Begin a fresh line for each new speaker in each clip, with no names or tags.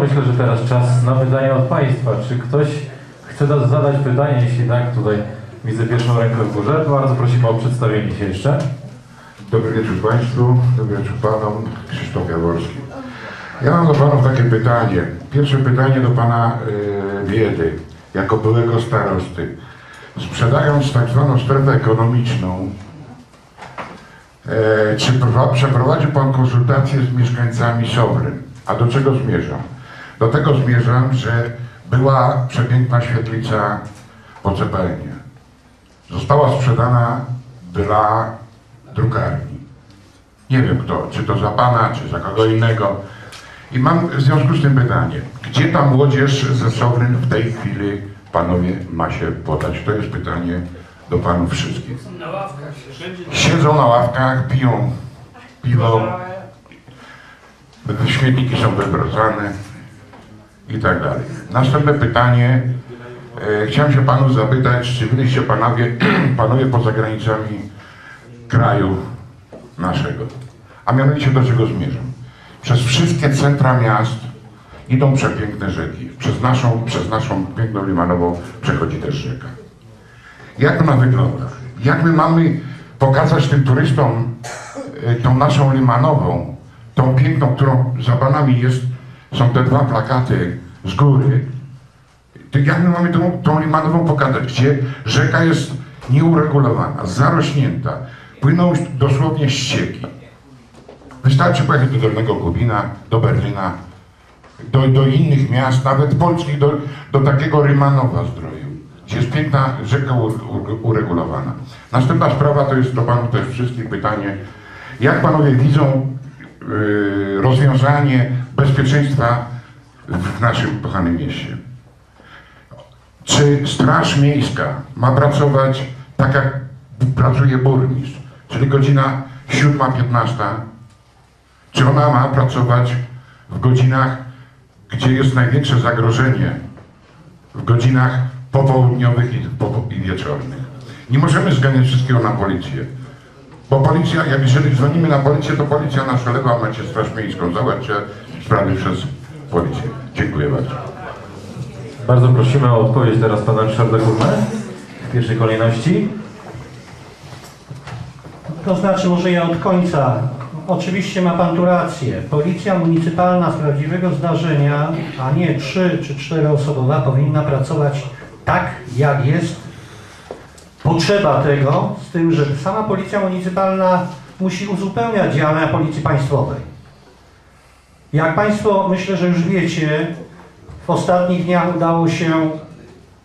Myślę, że teraz czas na pytania od Państwa. Czy ktoś chce da- zadać pytanie? Jeśli tak, tutaj widzę pierwszą rękę w górze. Bardzo prosimy o przedstawienie się jeszcze.
Dobry wieczór Państwu, dobry wieczór Panom, Krzysztof Jaworski. Ja mam do Panów takie pytanie. Pierwsze pytanie do Pana e, Biedy, jako byłego starosty. Sprzedając tak zwaną strefę ekonomiczną, e, czy prowa- przeprowadził Pan konsultacje z mieszkańcami Sowryn? A do czego zmierzam? Do tego zmierzam, że była przepiękna świetlica po. Została sprzedana dla drukarni. Nie wiem kto, czy to za pana, czy za kogo innego. I mam w związku z tym pytanie, gdzie ta młodzież ze Sowryn w tej chwili, panowie, ma się podać? To jest pytanie do panów wszystkich. Siedzą na ławkach, piją piwo, śmietniki są wybrodzane i tak dalej. Następne pytanie. E, chciałem się panu zapytać, czy byliście panowie, panowie poza granicami kraju naszego? A mianowicie do czego zmierzam? Przez wszystkie centra miast idą przepiękne rzeki. Przez naszą, przez naszą piękną Limanową przechodzi też rzeka. Jak ona wygląda? Jak my mamy pokazać tym turystom y, tą naszą Limanową, tą piękną, którą za panami jest, są te dwa plakaty z góry. Jak my mamy tą, tą Limanową pokazać, gdzie rzeka jest nieuregulowana, zarośnięta, płyną dosłownie ścieki. Wystarczy pojechać do Dolnego Kubina, do Berlina, do, do innych miast, nawet polskich, do, do takiego Rymanowa Zdroju, gdzie jest piękna rzeka u, u, uregulowana. Następna sprawa to jest do Panów też wszystkich pytanie, jak Panowie widzą yy, rozwiązanie bezpieczeństwa w naszym kochanym mieście? Czy Straż Miejska ma pracować tak jak pracuje burmistrz, czyli godzina 7.15? Czy ona ma pracować w godzinach, gdzie jest największe zagrożenie, w godzinach popołudniowych i, wieczornych? Nie możemy zganiać wszystkiego na policję. Bo policja, jak jeżeli dzwonimy na policję, to policja nas olewa, macie straż miejską. Załatwcie sprawy przez policję. Dziękuję bardzo.
Bardzo prosimy o odpowiedź teraz Pana Ryszarda Górne w pierwszej kolejności.
To znaczy, może ja od końca. Oczywiście ma Pan tu rację. Policja municypalna z prawdziwego zdarzenia, a nie trzy czy czteroosobowa, powinna pracować tak, jak jest potrzeba tego, z tym, że sama Policja Municypalna musi uzupełniać działania Policji Państwowej. Jak Państwo myślę, że już wiecie, w ostatnich dniach udało się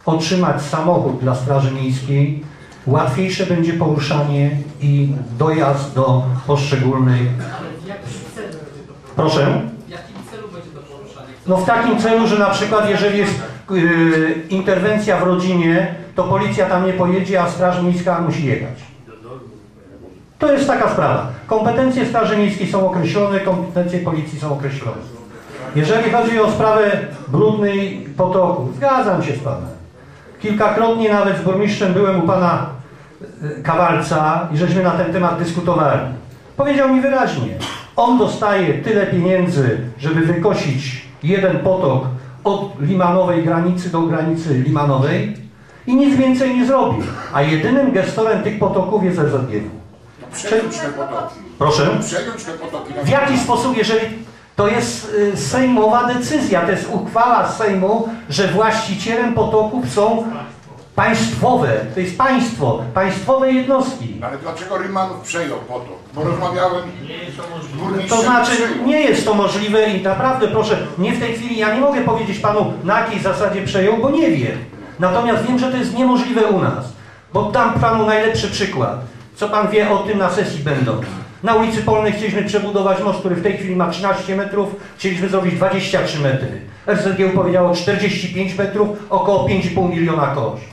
otrzymać samochód dla Straży Miejskiej. Łatwiejsze będzie poruszanie i dojazd do poszczególnych. Proszę. No w takim celu, że na przykład jeżeli jest yy, interwencja w rodzinie, to policja tam nie pojedzie, a Straż Miejska musi jechać. To jest taka sprawa. Kompetencje Straży Miejskiej są określone, kompetencje policji są określone. Jeżeli chodzi o sprawę brudnej potoku, zgadzam się z Panem. Kilkakrotnie nawet z burmistrzem byłem u Pana y, Kawalca i żeśmy na ten temat dyskutowali. Powiedział mi wyraźnie, on dostaje tyle pieniędzy, żeby wykosić jeden potok od limanowej granicy do granicy limanowej i nic więcej nie zrobi. A jedynym gestorem tych potoków jest RZGW.
Przejąć te potoki.
Proszę?
Przejąć te potoki.
W jaki sposób, jeżeli to jest y, sejmowa decyzja, to jest uchwała Sejmu, że właścicielem potoków są państwowe, to jest państwo, państwowe jednostki.
Ale dlaczego Rymanów przejął potok? Bo rozmawiałem z burmistrzem
To znaczy
przejął.
nie jest to możliwe i naprawdę proszę, nie w tej chwili, ja nie mogę powiedzieć panu na jakiej zasadzie przejął, bo nie wiem. Natomiast wiem, że to jest niemożliwe u nas. Bo dam panu najlepszy przykład. Co pan wie o tym na sesji będą. Na ulicy Polnej chcieliśmy przebudować most, który w tej chwili ma 13 metrów, chcieliśmy zrobić 23 metry. RZGU powiedziało 45 metrów, około 5,5 miliona koszt.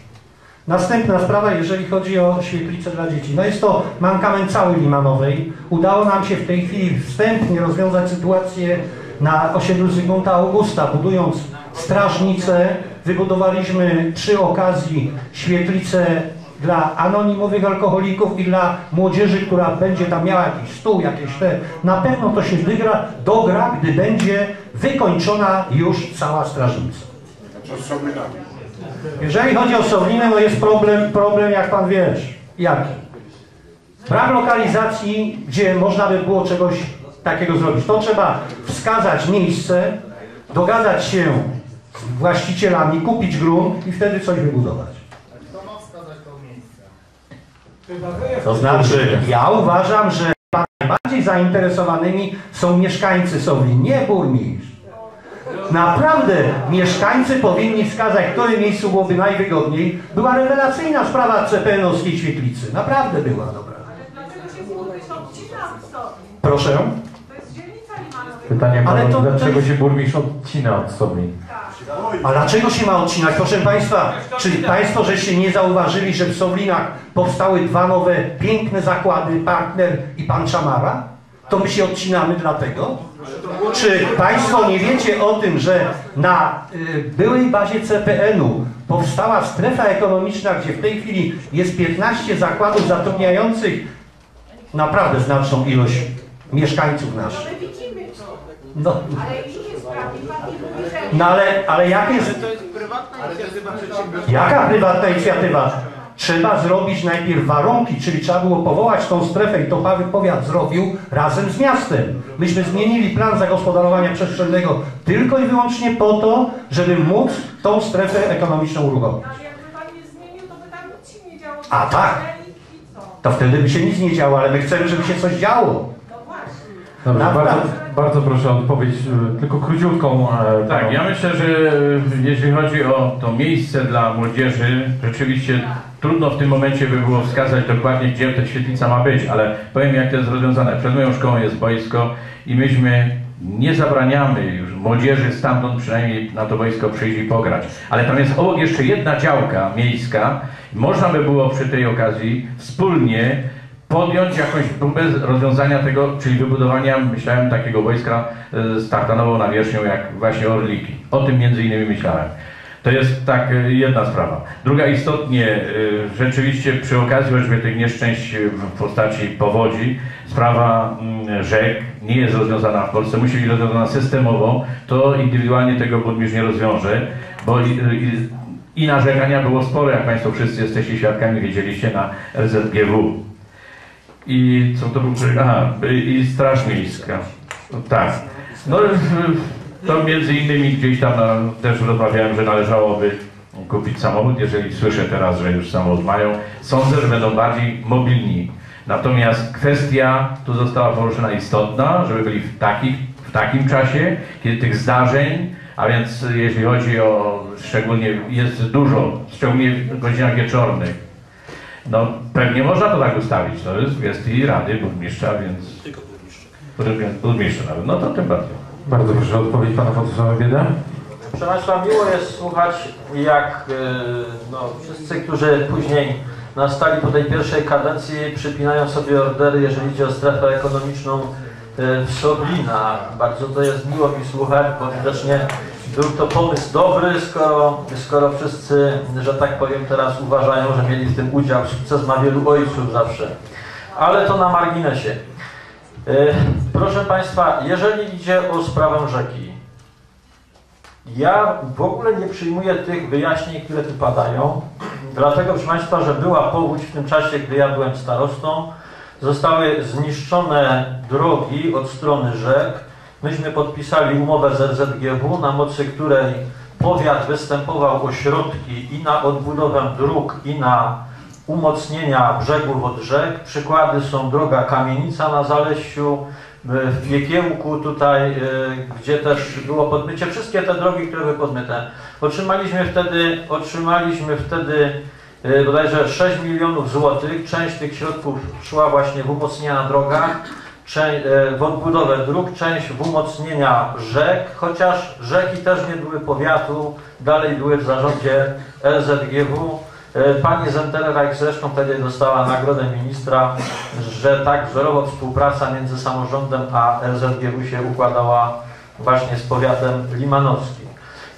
Następna sprawa, jeżeli chodzi o świetlice dla dzieci. No jest to mankament całej Limanowej. Udało nam się w tej chwili wstępnie rozwiązać sytuację na osiedlu Zygmunta Augusta, budując strażnicę. Wybudowaliśmy przy okazji świetlicę dla anonimowych alkoholików i dla młodzieży, która będzie tam miała jakiś stół, jakieś te. Na pewno to się wygra, dogra, gdy będzie wykończona już cała strażnica. Jeżeli chodzi o Sowlinę, no jest problem, problem jak pan wiesz. Jaki? Brak lokalizacji, gdzie można by było czegoś takiego zrobić. To trzeba wskazać miejsce, dogadać się z właścicielami, kupić grunt i wtedy coś wybudować. To znaczy, ja uważam, że najbardziej zainteresowanymi są mieszkańcy Sowlin, nie burmistrz. Naprawdę mieszkańcy powinni wskazać, w którym miejscu byłoby najwygodniej. Była rewelacyjna sprawa CPN-owskiej świetlicy. Naprawdę była dobra. Proszę.
To jest dzielnica Limanowa.
Pytanie
Ale to- to
dlaczego
jest-
się burmistrz odcina od Soblin?
A dlaczego się ma odcinać? Proszę Państwa, czy Państwo żeście nie zauważyli, że w Sowlinach powstały dwa nowe, piękne zakłady, Partner i Pan Czamara? To my się odcinamy dlatego? Czy Państwo nie wiecie o tym, że na y, byłej bazie CPN-u powstała strefa ekonomiczna, gdzie w tej chwili jest 15 zakładów zatrudniających naprawdę znaczną ilość mieszkańców naszych? No,
ale
no ale, ale jak jest...
To jest prywatna inicjatywa przedsiębiorstwa.
Jaka prywatna inicjatywa? Trzeba zrobić najpierw warunki, czyli trzeba było powołać tą strefę i to Powiat zrobił razem z miastem. Myśmy zmienili plan zagospodarowania przestrzennego tylko i wyłącznie po to, żeby móc tą strefę ekonomiczną uruchomić.
Ale jakby pan nie zmienił, to by tam nic się nie działo.
A tak. To wtedy by się nic nie działo, ale my chcemy, żeby się coś działo. Naprawdę.
bardzo, bardzo proszę o odpowiedź, e, tylko króciutką. e,
Tak,
panu.
ja myślę, że jeśli chodzi o to miejsce dla młodzieży, rzeczywiście trudno w tym momencie by było wskazać dokładnie, gdzie ta świetlica ma być, ale powiem jak to jest rozwiązane. Przed moją szkołą jest boisko i myśmy nie zabraniamy już młodzieży stamtąd przynajmniej na to boisko przyjść i pograć. Ale tam jest obok jeszcze jedna działka miejska. Można by było przy tej okazji wspólnie podjąć jakąś próbę rozwiązania tego, czyli wybudowania, myślałem, takiego wojska e, z tartanową nawierzchnią, jak właśnie Orliki. O tym między innymi myślałem. To jest tak e, jedna sprawa. Druga istotnie, e, rzeczywiście przy okazji choćby tych nieszczęść e, w postaci powodzi, sprawa mm, rzek nie jest rozwiązana w Polsce, musi być rozwiązana systemowo, to indywidualnie tego burmistrz nie rozwiąże, bo i, i, i narzekania było sporo, jak Państwo wszyscy jesteście świadkami, wiedzieliście na RZGW. I co to był? Aha, i Straż Miejska. Tak. No to między innymi gdzieś tam na, też rozmawiałem, że należałoby kupić samochód, jeżeli słyszę teraz, że już samochód mają. Sądzę, że będą bardziej mobilni. Natomiast kwestia tu została poruszona istotna, żeby byli w, takich, w takim czasie, kiedy tych zdarzeń, a więc jeśli chodzi o szczególnie jest dużo, szczególnie w godzinach wieczornych, no pewnie można to tak ustawić. To jest w gestii Rady Burmistrza, więc... Tylko burmistrza. Burmistrza nawet. No to tym bardziej.
Bardzo proszę o odpowiedź pana Władysława Biedę.
Proszę Państwa, miło jest słuchać, jak e, no, wszyscy, którzy później nastali po tej pierwszej kadencji, przypinają sobie ordery, jeżeli idzie o strefę ekonomiczną e, w Soblinach. Bardzo to jest miło mi słuchać, bo widocznie był to pomysł dobry, skoro, skoro wszyscy, że tak powiem, teraz uważają, że mieli w tym udział. Sukces ma wielu ojców zawsze. Ale to na marginesie. E, Proszę Państwa, jeżeli idzie o sprawę rzeki, ja w ogóle nie przyjmuję tych wyjaśnień, które tu padają, dlatego proszę Państwa, że była powódź w tym czasie, gdy ja byłem starostą, zostały zniszczone drogi od strony rzek. Myśmy podpisali umowę z RZGW, na mocy której powiat występował o środki i na odbudowę dróg, i na umocnienia brzegów od rzek. Przykłady są droga Kamienica na Zaleściu, w Piekiełku tutaj, e, gdzie też było podmycie. Wszystkie te drogi, które były podmyte. Otrzymaliśmy wtedy, otrzymaliśmy wtedy e, bodajże 6 milionów złotych. Część tych środków szła właśnie w umocnienia drogach, e, w odbudowę dróg, część w umocnienia rzek, chociaż rzeki też nie były powiatu, dalej były w zarządzie LZGW. E, Pani Zentelreich zresztą wtedy dostała nagrodę ministra, że tak wzorowo współpraca między samorządem a LZGW się układała właśnie z powiatem limanowskim.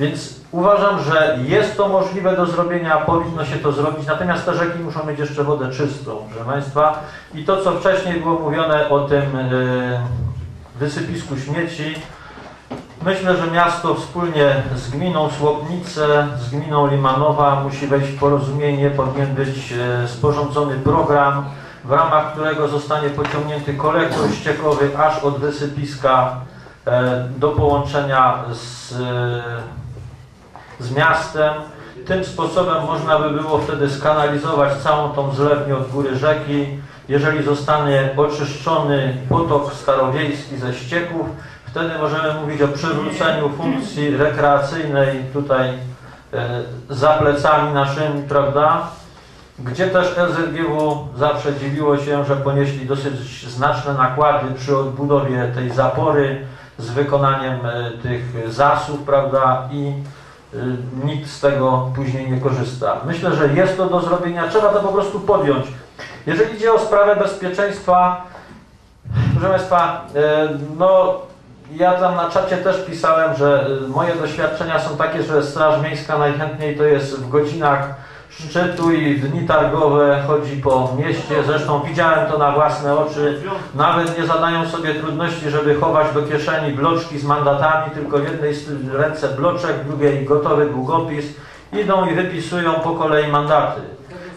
Więc uważam, że jest to możliwe do zrobienia, powinno się to zrobić, natomiast te rzeki muszą mieć jeszcze wodę czystą, proszę Państwa. I to, co wcześniej było mówione o tym y, wysypisku śmieci, Myślę, że miasto wspólnie z gminą Słopnice, z gminą Limanowa musi wejść w porozumienie, powinien być e, sporządzony program, w ramach którego zostanie pociągnięty kolektor ściekowy aż od wysypiska e, do połączenia z, e, z miastem. Tym sposobem można by było wtedy skanalizować całą tą zlewnię od góry rzeki. Jeżeli zostanie oczyszczony potok starowiejski ze ścieków, wtedy możemy mówić o przywróceniu funkcji rekreacyjnej tutaj e, za plecami naszymi, prawda? Gdzie też LZGW zawsze dziwiło się, że ponieśli dosyć znaczne nakłady przy odbudowie tej zapory z wykonaniem e, tych zasów, prawda? I e, nikt z tego później nie korzysta. Myślę, że jest to do zrobienia, trzeba to po prostu podjąć. Jeżeli idzie o sprawę bezpieczeństwa, proszę Państwa, no ja tam na czacie też pisałem, że y, moje doświadczenia są takie, że Straż Miejska najchętniej to jest w godzinach szczytu i dni targowe chodzi po mieście. Zresztą widziałem to na własne oczy. Nawet nie zadają sobie trudności, żeby chować do kieszeni bloczki z mandatami, tylko w jednej ręce bloczek, w drugiej gotowy długopis. Idą i wypisują po kolei mandaty.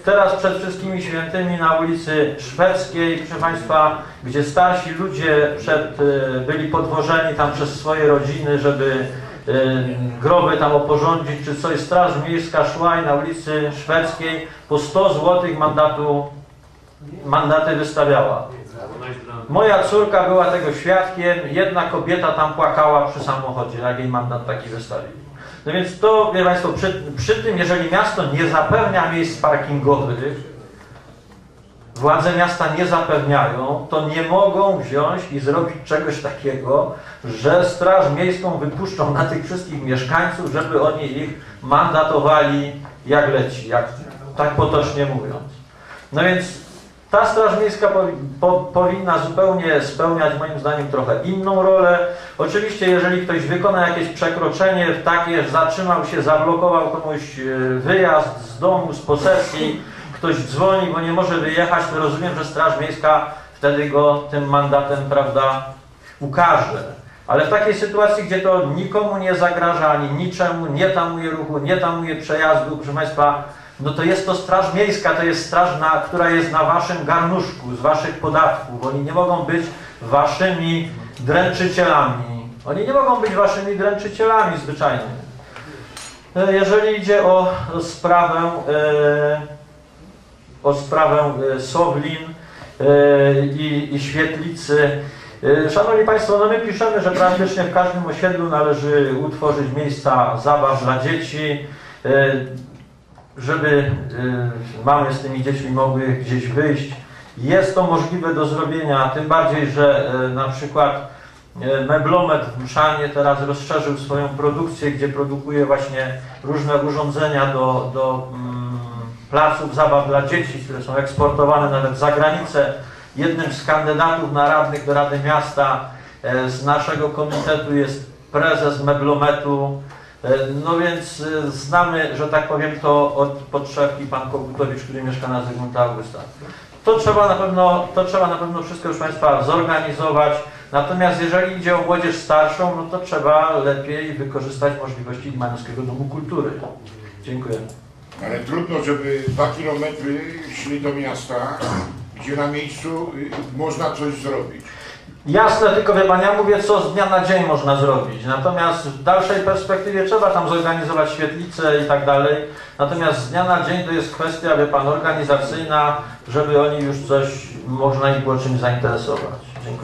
Teraz przed wszystkimi świętymi na ulicy Szwedzkiej, proszę Państwa, gdzie starsi ludzie przed, y, byli podwożeni tam przez swoje rodziny, żeby y, groby tam oporządzić, czy coś, Straż Miejska szła i na ulicy Szwedzkiej po 100 zł mandatu, mandaty wystawiała. Moja córka była tego świadkiem, jedna kobieta tam płakała przy samochodzie, jak jej mandat taki wystawili. No więc to, wie Państwo, przy, przy tym, jeżeli miasto nie zapewnia miejsc parkingowych, władze miasta nie zapewniają, to nie mogą wziąć i zrobić czegoś takiego, że Straż Miejską wypuszczą na tych wszystkich mieszkańców, żeby oni ich mandatowali jak leci, jak, tak potocznie mówiąc. No więc ta Straż Miejska powi po, powinna zupełnie spełniać moim zdaniem trochę inną rolę. Oczywiście jeżeli ktoś wykona jakieś przekroczenie takie, zatrzymał się, zablokował komuś e, wyjazd z domu, z posesji, ktoś dzwoni, bo nie może wyjechać, to rozumiem, że Straż Miejska wtedy go tym mandatem, prawda, ukaże. Ale w takiej sytuacji, gdzie to nikomu nie zagraża, ani niczemu, nie tamuje ruchu, nie tamuje przejazdu, proszę Państwa, no to jest to Straż Miejska, to jest straż, na, która jest na waszym garnuszku, z waszych podatków. Oni nie mogą być waszymi dręczycielami. Oni nie mogą być waszymi dręczycielami zwyczajnie. E, Jeżeli idzie o sprawę, e, o sprawę e, Sowlin i, i Świetlicy, Szanowni Państwo, no my piszemy, że praktycznie w każdym osiedlu należy utworzyć miejsca zabaw dla dzieci, żeby y, mamy z tymi dziećmi mogły gdzieś wyjść. Jest to możliwe do zrobienia, tym bardziej, że y, na przykład y, Meblomet w Mszanie teraz rozszerzył swoją produkcję, gdzie produkuje właśnie różne urządzenia do, do mm, placów zabaw dla dzieci, które są eksportowane nawet za granicę. Jednym z kandydatów na radnych do Rady Miasta e, z naszego komitetu jest prezes Meblometu, No więc e, znamy, że tak powiem, to od podszewki pan Kogutowicz, który mieszka na Zygmunta Augusta. To trzeba na pewno, to trzeba na pewno wszystko już Państwa zorganizować. Natomiast jeżeli idzie o młodzież starszą, no to trzeba lepiej wykorzystać możliwości Limanowskiego Domu Kultury. Dziękuję.
Ale trudno, żeby dwa kilometry szli do miasta, gdzie na miejscu y, można coś zrobić.
Jasne, tylko wie Pan, ja mówię, co z dnia na dzień można zrobić. Natomiast w dalszej perspektywie trzeba tam zorganizować świetlice i tak dalej. Natomiast z dnia na dzień to jest kwestia, wie Pan, organizacyjna, żeby oni już coś, można ich było czymś zainteresować. Dziękuję.